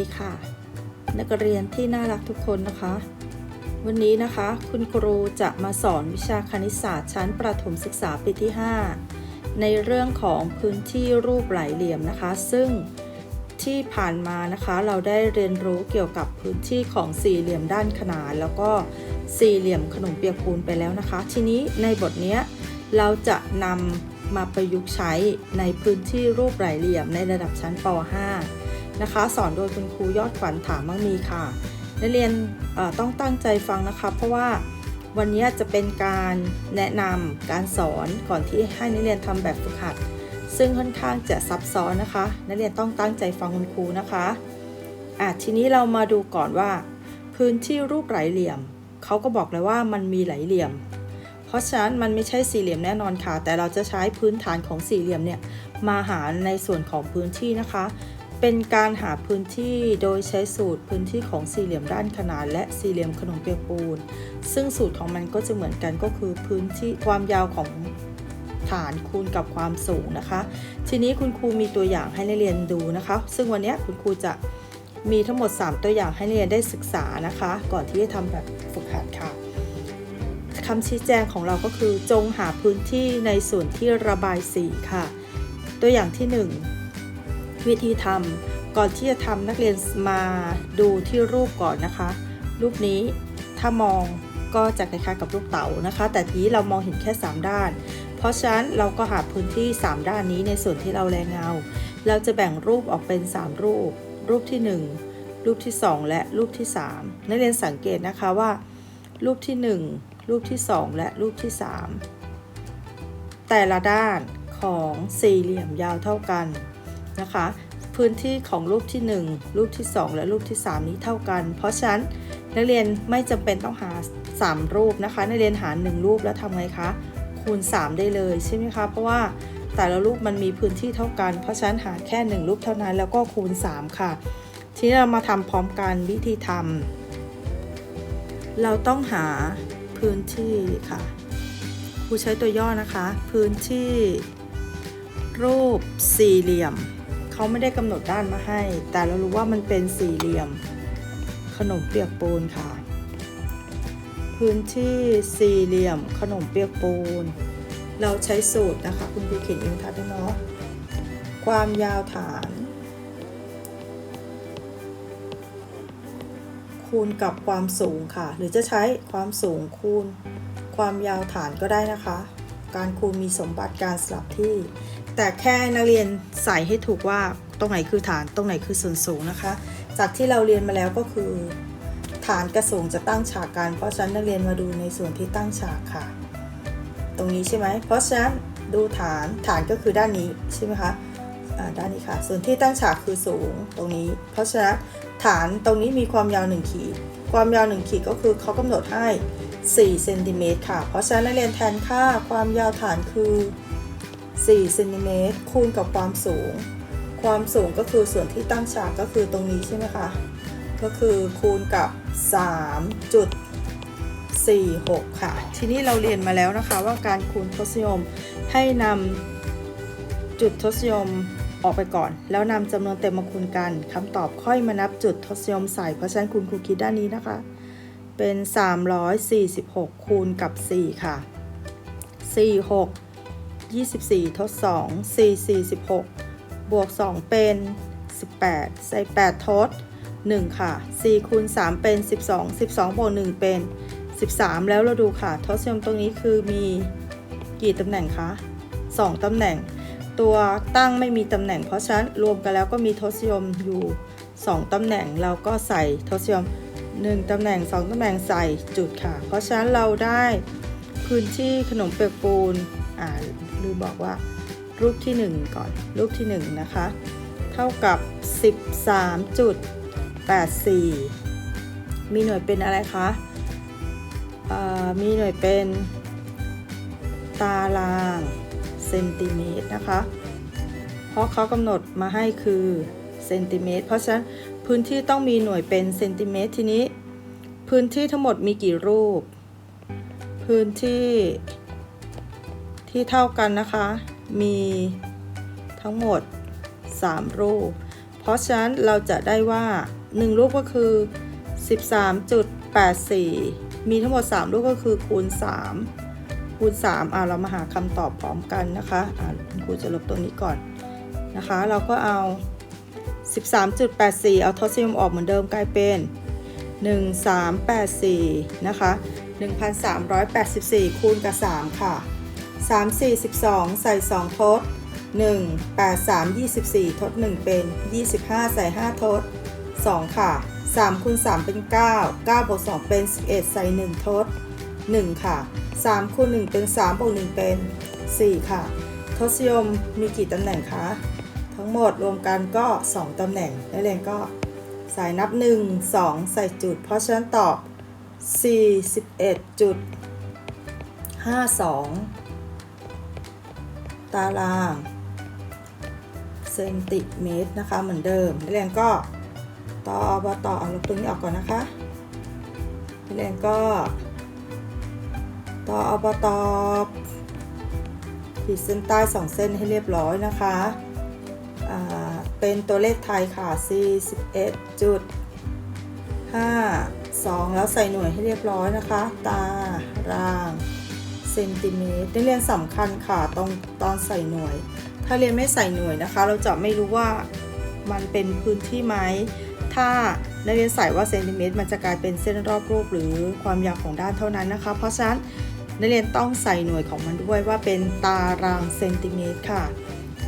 ดีค่ะ นักเรียนที่น่ารักทุกคนนะคะ วันนี้นะคะคุณครูจะมาสอนวิชาคณิตศาสตร์ชั้นประถมศึกษาปีที่ 5 ในเรื่องของพื้นที่รูปไหลเหลี่ยมนะคะ ซึ่งที่ผ่านมานะคะเราได้เรียนรู้เกี่ยวกับพื้นที่ของสี่เหลี่ยมด้านขนาน แล้วก็สี่เหลี่ยมขนมเปียกปูนไปแล้วนะคะ ทีนี้ในบทนี้เราจะนำมาประยุกต์ใช้ในพื้นที่รูปไหลเหลี่ยมในระดับชั้นป .5 นะคะ สอนโดยคุณครูยอดขวัญถามมั่งมีค่ะ นักเรียนต้องตั้งใจฟังนะคะ เพราะว่าวันนี้จะเป็นการแนะนำการสอนก่อนที่ให้นักเรียนทำแบบฝึกหัด ซึ่งค่อนข้างจะซับซ้อนนะคะ นักเรียนต้องตั้งใจฟังคุณครูนะคะอะทีนี้เรามาดูก่อนว่า พื้นที่รูปไหลเหลี่ยมเขาก็บอกเลยว่ามันมีไหลเหลี่ยม เพราะฉะนั้นมันไม่ใช่สี่เหลี่ยมแน่นอนค่ะ แต่เราจะใช้พื้นฐานของสี่เหลี่ยมเนี่ยมาหาในส่วนของพื้นที่นะคะ เป็นการหาพื้นที่โดยใช้สูตรพื้นที่ของสี่เหลี่ยมด้านขนานและสี่เหลี่ยมขนมเปียกปูน ซึ่งสูตรของมันก็จะเหมือนกันก็คือพื้นที่ความยาวของฐานคูณกับความสูงนะคะ ทีนี้คุณครูมีตัวอย่างให้นักเรียนดูนะคะ ซึ่งวันนี้คุณครูจะมีทั้งหมด 3 ตัวอย่างให้นักเรียนได้ศึกษานะคะ ก่อนที่จะทำแบบฝึกหัดค่ะคำชี้แจงของเราก็คือจงหาพื้นที่ในส่วนที่ระบายสีค่ะ ตัวอย่างที่ 1 วิธีทำก่อนที่จะทำนักเรียนมาดูที่รูปก่อนนะคะ รูปนี้ถ้ามองก็จะคล้ายๆกับลูกเต๋านะคะ แต่ทีนี้เรามองเห็นแค่ 3 ด้าน เพราะฉะนั้นเราก็หาพื้นที่ 3 ด้านนี้ในส่วนที่เราแรงเงา เราจะแบ่งรูปออกเป็น 3 รูป รูปที่ 1 รูปที่ 2 และรูปที่ 3 นักเรียนสังเกตนะคะว่า รูปที่ 1 รูปที่ 2 และรูปที่ 3 แต่ละด้านของสี่เหลี่ยมยาวเท่ากัน นะคะ พื้นที่ของรูปที่ 1 รูปที่ 2 และรูปที่ 3 นี้เท่ากัน เพราะฉะนั้นนักเรียนไม่จำเป็นต้องหา 3 รูปนะคะนักเรียนหา 1 รูปแล้วทำไงคะคูณ 3 ได้เลยใช่ไหมคะเพราะว่าแต่ละรูปมันมีพื้นที่เท่ากัน เพราะฉะนั้นหาแค่ 1 รูปเท่านั้นแล้วก็คูณ 3 ค่ะ ทีนี้เรามาทำพร้อมกันวิธีทำเราต้องหาพื้นที่ค่ะครูใช้ตัวย่อนะคะ พื้นที่รูปสี่เหลี่ยม เขาไม่ได้กำหนดด้านมาให้ แต่เรารู้ว่ามันเป็นสี่เหลี่ยม ขนมเปียกปูนค่ะ พื้นที่สี่เหลี่ยมขนมเปียกปูน เราใช้สูตรนะคะ คุณครูเขียนอินทัศน์ด้วยเนาะความยาวฐาน คูณกับความสูงค่ะ หรือจะใช้ความสูงคูณ ความยาวฐานก็ได้นะคะ การคูณมีสมบัติการสลับที่ แต่แค่นักเรียนใส่ให้ถูกว่าตรงไหนคือฐานตรงไหนคือส่วนสูงนะคะ จากที่เราเรียนมาแล้วก็คือ ฐานกระสูงจะตั้งฉากกัน เพราะฉะนั้นนักเรียนมาดูในส่วนที่ตั้งฉากค่ะ ตรงนี้ใช่ไหมเพราะฉะนั้นดูฐานฐานก็คือด้านนี้ใช่ไหมคะอ่าด้านนี้ค่ะ ส่วนที่ตั้งฉากคือสูงตรงนี้ เพราะฉะนั้นฐานตรงนี้มีความยาว 1 ขีด ความยาว 1 ขีดก็คือเขากำหนดให้4เซนติเมตรค่ะ เพราะฉะนั้นนักเรียนแทนค่าความยาวฐานคือ 4เซนติเมตรคูณกับความสูง ความสูงก็คือส่วนที่ตั้งฉากก็คือตรงนี้ใช่ไหมคะ ก็คือคูณกับ 3.46 ค่ะ ทีนี้เราเรียนมาแล้วนะคะว่าการคูณทศนิยมให้นำจุดทศนิยมออกไปก่อน แล้วนำจำนวนเต็มมาคูณกันคำตอบค่อยมานับจุดทศนิยมใส่เพราะฉะนั้นคุณครูคิดด้านนี้นะคะ เป็น 346 คูณกับ 4 ค่ะ 46 24 ทด 2 4 46บวก 2 เป็น 18 ใส่ 8 ทด 1 ค่ะ 4 คูณ 3 เป็น 12 12 บวก 1 เป็น 13 แล้วเราดูค่ะ ทศนิยมตรงนี้คือมีกี่ตำแหน่งคะ 2 ตำแหน่ง ตัวตั้งไม่มีตำแหน่ง เพราะฉะนั้นรวมกันแล้วก็มีทศนิยมอยู่ 2 ตำแหน่ง เราก็ใส่ทศนิยม 1 ตำแหน่ง 2 ตำแหน่งใส่จุดค่ะ เพราะฉะนั้นเราได้พื้นที่ขนมเปียกปูน อ่าหรือบอกว่ารูปที่ 1 ก่อน รูปที่ 1 นะคะ เท่ากับ 13.84 มีหน่วยเป็นอะไรคะมีหน่วยเป็น ตารางเซนติเมตรนะคะ เพราะเขากำหนดมาให้คือเซนติเมตร เพราะฉะนั้นพื้นที่ต้องมีหน่วยเป็นเซนติเมตรทีนี้ พื้นที่ทั้งหมดมีกี่รูป พื้นที่ ที่เท่ากันนะคะ มีทั้งหมด 3 รูป เพราะฉะนั้นเราจะได้ว่า1ลูกก็คือ 13.84 มีทั้งหมด3ลูกก็คือคูณ 3 คูณ 3 อ่าเรามาหาคำตอบพร้อมกันนะคะอ่าคุณครูจะลบตัวนี้ก่อนนะคะ เราก็เอา 13.84 เอาทศนิยมออกเหมือนเดิมกลายเป็น 1384 นะคะ 1384 คูณกับ 3 ค่ะ 3 4 12 ใส่ 2 ทด 1 8 3 24 ทด 1 เป็น 25 ใส่ 5 ทด 2 ค่ะ 3คูณ3เป็น 9 9บวก2เป็น 11 ใส่ 1 ทด 1 ค่ะ 3คูณ1เป็น 3บวก1เป็น 4 ค่ะ ทศยมมีกี่ตำแหน่งคะ ทั้งหมดรวมกันก็ 2ตำแหน่งนักเรียนก็ใส่นับ 1 2 ใส่จุด เพราะฉะนั้นตอบ 41.52 ตารางเซนติเมตรนะคะ เหมือนเดิมนักเรียนก็ต่ออบต่อเอาลบตรงนี้ออกก่อนนะคะนักเรียนก็ต่ออบตอขีดเส้นใต้2เส้นให้เรียบร้อยนะคะเป็นตัวเลขไทยค่ะ 41จุด5 2 แล้วใส่หน่วยให้เรียบร้อยนะคะ ตาราง เซนติเมตรนักเรียนสำคัญค่ะตรงตอนใส่หน่วย ถ้าเรียนไม่ใส่หน่วยนะคะ เราจะไม่รู้ว่ามันเป็นพื้นที่ไหมถ้านักเรียนใส่ว่าเซนติเมตรมันจะกลายเป็นเส้นรอบรูปหรือความยาวของด้านเท่านั้นนะคะ เพราะฉะนั้นนักเรียนต้องใส่หน่วยของมันด้วยว่าเป็นตารางเซนติเมตรค่ะ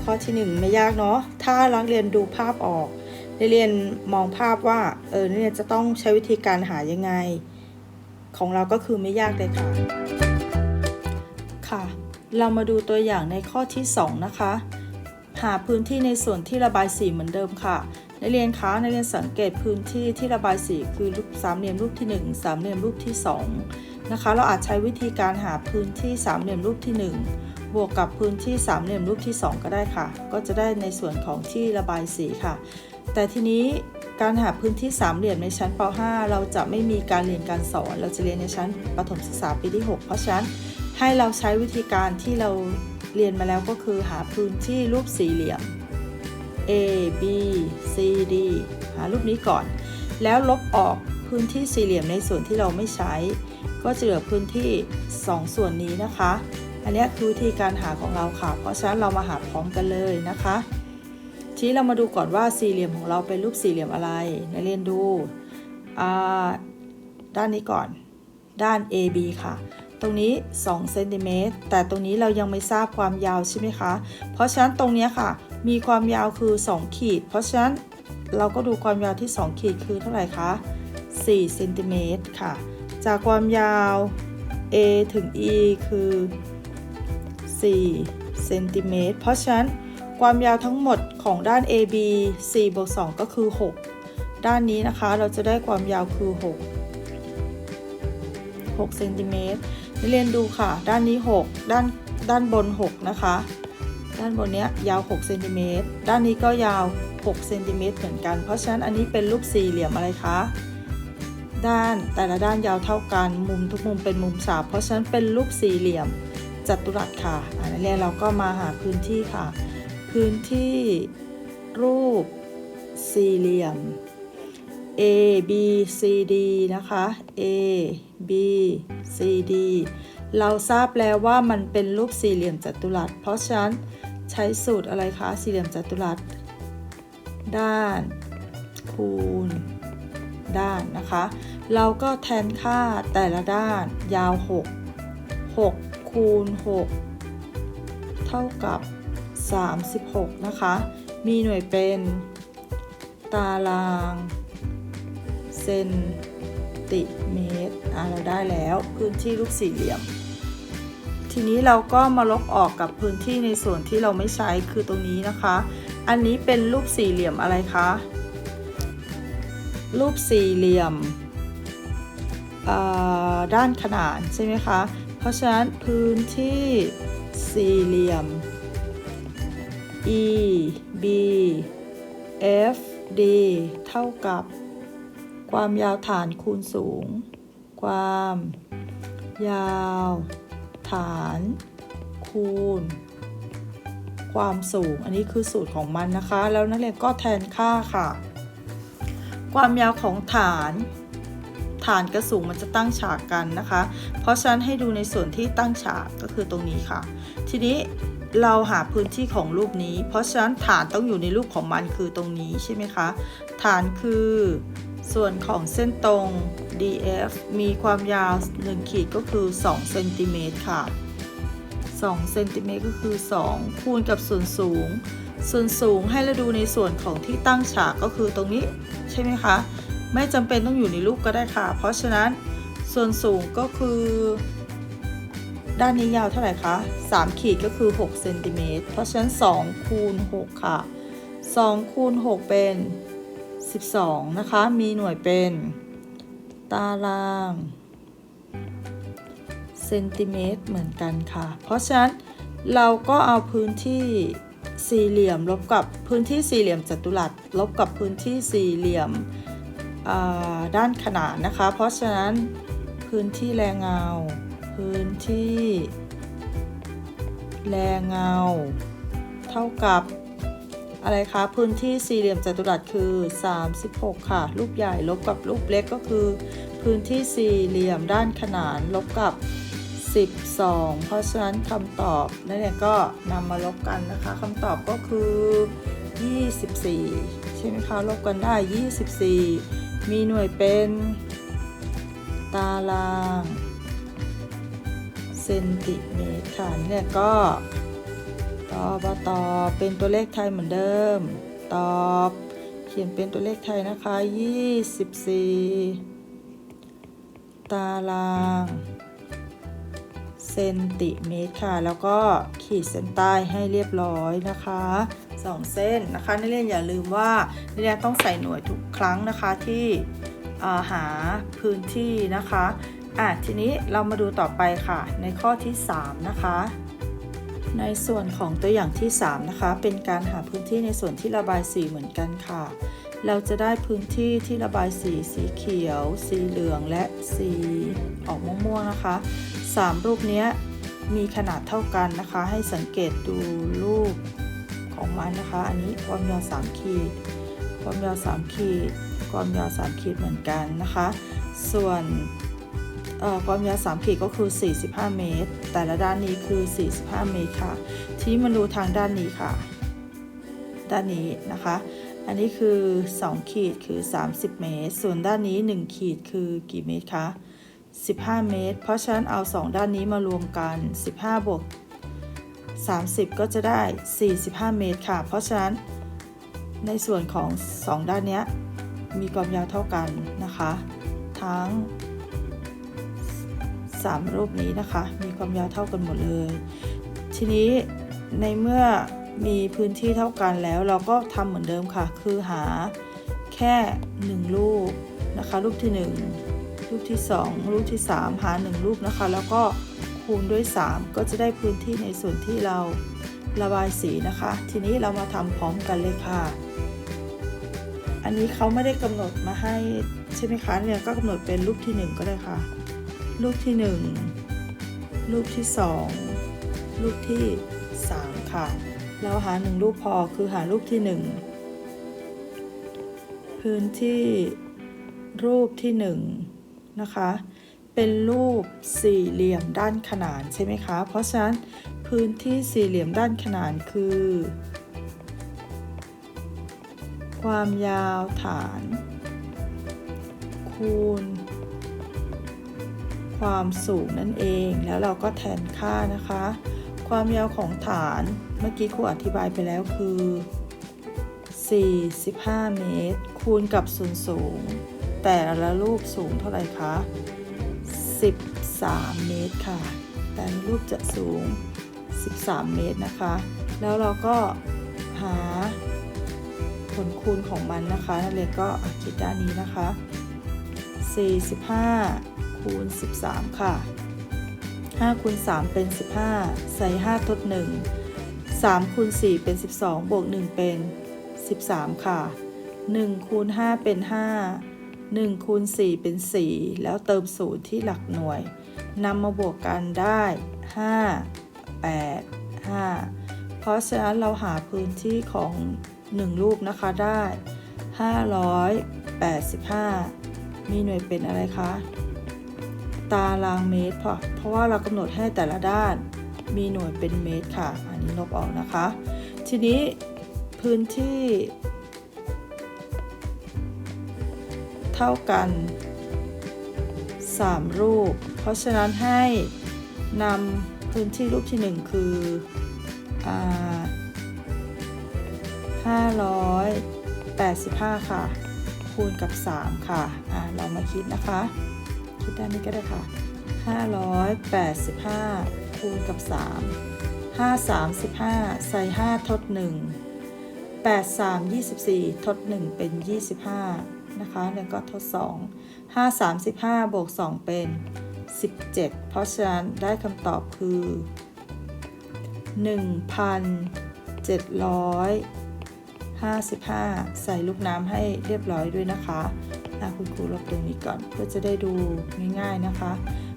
ข้อที่ 1 ไม่ยากเนาะถ้านักเรียนดูภาพออกนักเรียนมองภาพว่าเออนักเรียนจะต้องใช้วิธีการหายังไง ของเราก็คือไม่ยากเลยค่ะ เรามาดูตัวอย่างในข้อที่ 2 นะคะ หาพื้นที่ในส่วนที่ระบายสีเหมือนเดิมค่ะนักเรียนคะนักเรียนสังเกตพื้นที่ที่ระบายสีคือรูปสามเหลี่ยมรูปที่ 1 สามเหลี่ยมรูปที่ 2 นะคะ เราอาจใช้วิธีการหาพื้นที่สามเหลี่ยมรูปที่ 1 บวกกับพื้นที่สามเหลี่ยมรูปที่ 2 ก็ได้ค่ะ ก็จะได้ในส่วนของที่ระบายสีค่ะ แต่ทีนี้การหาพื้นที่สามเหลี่ยมในชั้นป .5 เราจะไม่มีการเรียนการสอน เราจะเรียนในชั้นประถมศึกษาปีที่ 6 เพราะฉะนั้น ให้เราใช้วิธีการที่เราเรียนมาแล้วก็คือหาพื้นที่รูปสี่เหลี่ยม A B C D หารูปนี้ก่อน แล้วลบออกพื้นที่สี่เหลี่ยมในส่วนที่เราไม่ใช้ ก็จะเหลือพื้นที่ 2 ส่วนนี้นะคะ อันนี้คือวิธีการหาของเราค่ะ เพราะฉะนั้นเรามาหาพร้อมกันเลยนะคะทีนี้เรามาดูก่อนว่าสี่เหลี่ยมของเราเป็นรูปสี่เหลี่ยมอะไรนักเรียนดูด้านนี้ก่อน ด้าน AB ค่ะ ตรงนี้2เซนติเมตรแต่ตรงนี้เรายังไม่ทราบความยาวใช่ไหมคะ เพราะฉะนั้นตรงนี้ค่ะ มีความยาวคือ 2 ขีด เพราะฉะนั้นเราก็ดูความยาวที่ 2 ขีดคือเท่าไหร่คะ4เซนติเมตรค่ะ จากความยาว A ถึง E คือ4เซนติเมตรเพราะฉะนั้นความยาวทั้งหมดของด้าน AB 4บวก2ก็คือ 6 ด้านนี้นะคะเราจะได้ความยาวคือ 6 6เซนติเมตร เรียนดูค่ะ ด้านนี้ 6 ด้านด้านบน 6 นะคะ ด้านบนเนี้ยยาว6เซนติเมตรด้านนี้ก็ยาว6เซนติเมตรเหมือนกัน เพราะฉะนั้นอันนี้เป็นรูปสี่เหลี่ยมอะไรคะ ด้านแต่ละด้านยาวเท่ากัน มุมทุกมุมเป็นมุมสามเพราะฉะนั้นเป็นรูปสี่เหลี่ยมจัตุรัสค่ะอันนี้เราก็มาหาพื้นที่ค่ะ พื้นที่รูปสี่เหลี่ยม A B C D นะคะ A B C D เราทราบแล้วว่ามันเป็นรูปสี่เหลี่ยมจัตุรัส เพราะฉะนั้นใช้สูตรอะไรคะสี่เหลี่ยมจัตุรัส ด้าน คูณ ด้านนะคะ เราก็แทนค่าแต่ละด้านยาว 6 6 คูณ 6 เท่ากับ 36 นะคะ มีหน่วยเป็น ตาราง เซนติเมตรอะเราได้แล้วพื้นที่ลูกสี่เหลี่ยม ทีนี้เราก็มาลบออกกับพื้นที่ในส่วนที่เราไม่ใช้คือตรงนี้นะคะ อันนี้เป็นรูปสี่เหลี่ยมอะไรคะรูปสี่เหลี่ยมด้านขนานใช่ไหมคะ เพราะฉะนั้นพื้นที่สี่เหลี่ยม E B F D เท่ากับ ความยาวฐานคูณสูง ความ ยาว ฐาน คูณ ความสูง อันนี้คือสูตรของมันนะคะ แล้วนักเรียนก็แทนค่าค่ะ ความยาวของฐาน ฐานกับสูงมันจะตั้งฉากกันนะคะ เพราะฉะนั้นให้ดูในส่วนที่ตั้งฉากก็คือตรงนี้ค่ะ ทีนี้เราหาพื้นที่ของรูปนี้ เพราะฉะนั้นฐานต้องอยู่ในรูปของมันคือตรงนี้ใช่ไหมคะ ฐานคือ ส่วนของเส้นตรง DF มีความยาว 1 ขีดก็คือ2เซนติเมตรค่ะ2เซนติเมตรก็คือ 2 คูณกับส่วนสูง ส่วนสูงให้เราดูในส่วนของที่ตั้งฉากก็คือตรงนี้ใช่ไหมคะ ไม่จำเป็นต้องอยู่ในรูปก็ได้ค่ะ เพราะฉะนั้นส่วนสูงก็คือ ด้านนี้ยาวเท่าไหร่คะ3ขีดก็คือ6เซนติเมตรเพราะฉะนั้น2คูณ6ค่ะ2คูณ6เป็น 12 นะคะ มีหน่วยเป็นตารางเซนติเมตรเหมือนกันค่ะ เพราะฉะนั้นเราก็เอาพื้นที่สี่เหลี่ยมลบกับพื้นที่สี่เหลี่ยมจัตุรัสลบกับพื้นที่สี่เหลี่ยมด้านขนานนะคะ เพราะฉะนั้นพื้นที่แรงเงา พื้นที่ แรงเงา เท่ากับ อะไรคะพื้นที่สี่เหลี่ยมจัตุรัสคือ 36 ค่ะรูปใหญ่ลบกับรูปเล็กก็คือ พื้นที่สี่เหลี่ยมด้านขนานลบกับ 12 เพราะฉะนั้นคำตอบนั่นเองก็นำมาลบกันนะคะคำตอบก็คือ 24 ใช่ไหมคะลบกันได้ 24 มีหน่วยเป็น ตาราง เซนติเมตรค่ะเนี่ยก็ ตอบตอเป็นตัวเลขไทยเหมือนเดิม ตอบ เขียนเป็นตัวเลขไทยนะคะ 24 ตารางเซนติเมตรค่ะ แล้วก็ขีดเส้นใต้ให้เรียบร้อยนะคะสองเส้นนะคะนักเรียนอย่าลืมว่านักเรียนต้องใส่หน่วยทุกครั้งนะคะที่อ่าหาพื้นที่นะคะอะทีนี้เรามาดูต่อไปค่ะในข้อที่ 3 นะคะ ในส่วนของตัวอย่างที่ 3 นะคะ เป็นการหาพื้นที่ในส่วนที่ระบายสีเหมือนกันค่ะ เราจะได้พื้นที่ที่ระบายสีสีเขียว สีเหลืองและสีออกม่วงๆนะคะ 3 รูปนี้มีขนาดเท่ากันนะคะ ให้สังเกตดูรูปของมันนะคะ อันนี้ความยาว3ขีด ความยาว3ขีด ความยาว3ขีดเหมือนกันนะคะ ส่วน ความยาว3ขีดก็คือ 45 เมตร แต่ละด้านนี้คือ 45 เมตรค่ะ ทีนี้มาดูทางด้านนี้ค่ะ ด้านนี้นะคะ อันนี้คือ 2 ขีดคือ 30 เมตร ส่วนด้านนี้ 1 ขีดคือกี่เมตรคะ 15 เมตร เพราะฉะนั้นเอา 2 ด้านนี้มารวมกัน 15 บวก 30 ก็จะได้ 45 เมตรค่ะ เพราะฉะนั้นในส่วนของ 2 ด้านนี้มีความยาวเท่ากันนะคะ ทั้ง 3 รูปนี้นะคะ มีความยาวเท่ากันหมดเลย ทีนี้ในเมื่อมีพื้นที่เท่ากันแล้ว เราก็ทำเหมือนเดิมค่ะ คือหาแค่ 1 รูปนะคะ รูปที่ 1 รูปที่ 2 รูปที่ 3 หา 1 รูปนะคะ แล้วก็คูณด้วย 3 ก็จะได้พื้นที่ในส่วนที่เราระบายสีนะคะ ทีนี้เรามาทำพร้อมกันเลยค่ะ อันนี้เขาไม่ได้กำหนดมาให้ใช่ไหมคะเนี่ยก็กำหนดเป็นรูปที่ 1 ก็ได้ค่ะ รูปที่ 1 รูปที่ 2 รูปที่ 3 ค่ะ เราหา 1 รูปพอคือหารูปที่ 1 พื้นที่รูปที่ 1 นะคะ เป็นรูปสี่เหลี่ยมด้านขนานใช่ไหมคะ เพราะฉะนั้นพื้นที่สี่เหลี่ยมด้านขนานคือ ความยาวฐาน คูณ ความสูงนั่นเอง แล้วเราก็แทนค่านะคะ ความยาวของฐานเมื่อกี้ครูอธิบายไปแล้วคือ 45 เมตร คูณกับส่วนสูง แต่ละรูปสูงเท่าไหร่คะ 13 เมตรค่ะ แต่ละรูปจะสูง 13 เมตรนะคะ แล้วเราก็หาผลคูณของมันนะคะนักเรียนก็อะคิดด้านนี้นะคะ 45 คูณ 13 ค่ะ5คูณ3เป็น 15 ใส่ 5 ทด 1 3คูณ4เป็น 12 บวก 1 เป็น 13 ค่ะ 1คูณ5เป็น 5 1คูณ4เป็น 4 แล้วเติมศูนย์ที่หลักหน่วยนำมาบวกกันได้ 5 8 5 เพราะฉะนั้นเราหาพื้นที่ของ 1 รูปนะคะได้ 585 มีหน่วยเป็นอะไรคะ ตารางเมตรเพราะเพราะว่าเรากำหนดให้แต่ละด้านมีหน่วยเป็นเมตรค่ะ อันนี้ลบออกนะคะ ทีนี้พื้นที่ เท่ากัน 3 รูป เพราะฉะนั้นให้นำพื้นที่รูปที่ 1 คืออ585 ค่ะ คูณกับ 3 ค่ะอ่าเรามาคิดนะคะ คิดด้านนี้ก็ได้ค่ะ 585 คูณกับ 3 5 35 ใส่ 5 ทด 1 8 3 24 ทด 1 เป็น 25 นะคะ แล้วก็ทด 2 5 35 บวก 2 เป็น 17 เพราะฉะนั้นได้คำตอบคือ 1,755 ใส่ลูกน้ำให้เรียบร้อยด้วยนะคะอะ คุณครูลบตรงนี้ก่อนเพื่อจะได้ดูง่ายๆนะคะ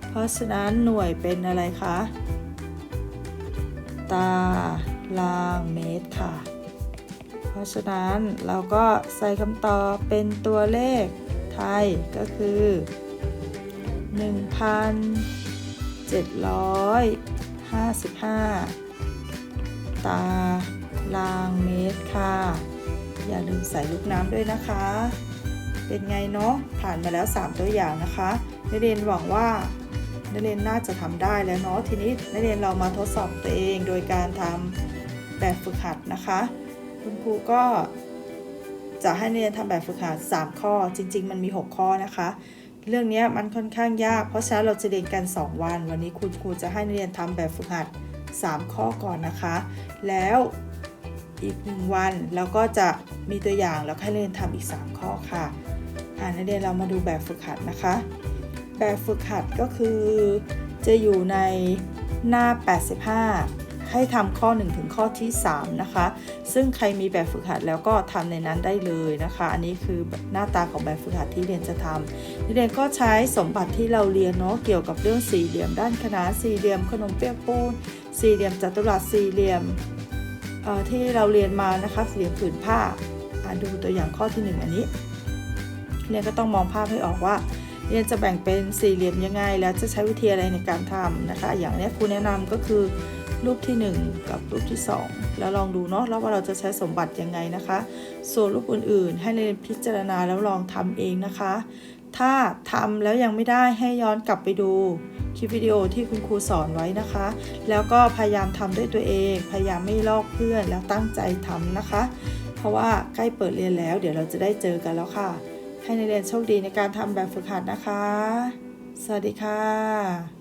เพราะฉะนั้นหน่วยเป็นอะไรคะตารางเมตรค่ะ เพราะฉะนั้นเราก็ใส่คำตอบเป็นตัวเลขไทยก็คือ 1,755 ตารางเมตรค่ะ อย่าลืมใส่ลูกน้ำด้วยนะคะ เป็นไงเนาะผ่านมาแล้ว 3 ตัวอย่างนะคะนักเรียนหวังว่านักเรียนน่าจะทำได้แล้วเนาะทีนี้นักเรียนเรามาทดสอบตัวเองโดยการทำแบบฝึกหัดนะคะ คุณครูก็จะให้นักเรียนทำแบบฝึกหัด 3 ข้อ จริง ๆ มันมี 6 ข้อนะคะ เรื่องนี้มันค่อนข้างยาก เพราะฉะนั้นเราจะเรียนกัน 2 วัน วันนี้คุณครูจะให้นักเรียนทำแบบฝึกหัด 3 ข้อก่อนนะคะ แล้วอีก 1 วันเราก็จะมีตัวอย่างแล้วให้นเรียนทำอีก 3 ข้อค่ะ อ่านักเรียนเรามาดูแบบฝึกหัดนะคะ แบบฝึกหัดก็คือจะอยู่ในหน้า 85 ให้ทำข้อ 1 ถึงข้อที่ 3 นะคะ ซึ่งใครมีแบบฝึกหัดแล้วก็ทำในนั้นได้เลยนะคะ อันนี้คือหน้าตาของแบบฝึกหัดที่เรียนจะทำนักเรียนก็ใช้สมบัติที่เราเรียนเนาะเกี่ยวกับเรื่องสี่เหลี่ยมด้านขนานสี่เหลี่ยมขนมเปี๊ยกปูนสี่เหลี่ยมจัตุรัสสี่เหลี่ยมที่เราเรียนมานะคะสี่เหลี่ยมผืนผ้าอะดูตัวอย่างข้อที่หนึ่งอันนี้ เรียนก็ต้องมองภาพให้ออกว่าเรียนจะแบ่งเป็นสี่เหลี่ยมยังไง แล้วจะใช้วิธีอะไรในการทำนะคะ อย่างเนี้ยครูแนะนำก็คือรูปทีหนึ่1 กับรูปที่ 2 แล้วลองดูเนาะแล้วว่าเราจะใช้สมบัติยังไงนะคะ ส่วนรูปอื่นๆ ให้เรียนพิจารณาแล้วลองทำเองนะคะ ถ้าทำแล้วยังไม่ได้ให้ย้อนกลับไปดูคลิปวิดีโอที่คุณครูสอนไว้นะคะ แล้วก็พยายามทำด้วยตัวเอง พยายามไม่ลอกเพื่อนแล้วตั้งใจทำนะคะ เพราะว่าใกล้เปิดเรียนแล้ว เดี๋ยวเราจะได้เจอกันแล้วค่ะ ให้นักเรียนโชคดีในการทำแบบฝึกหัดนะคะ สวัสดีค่ะ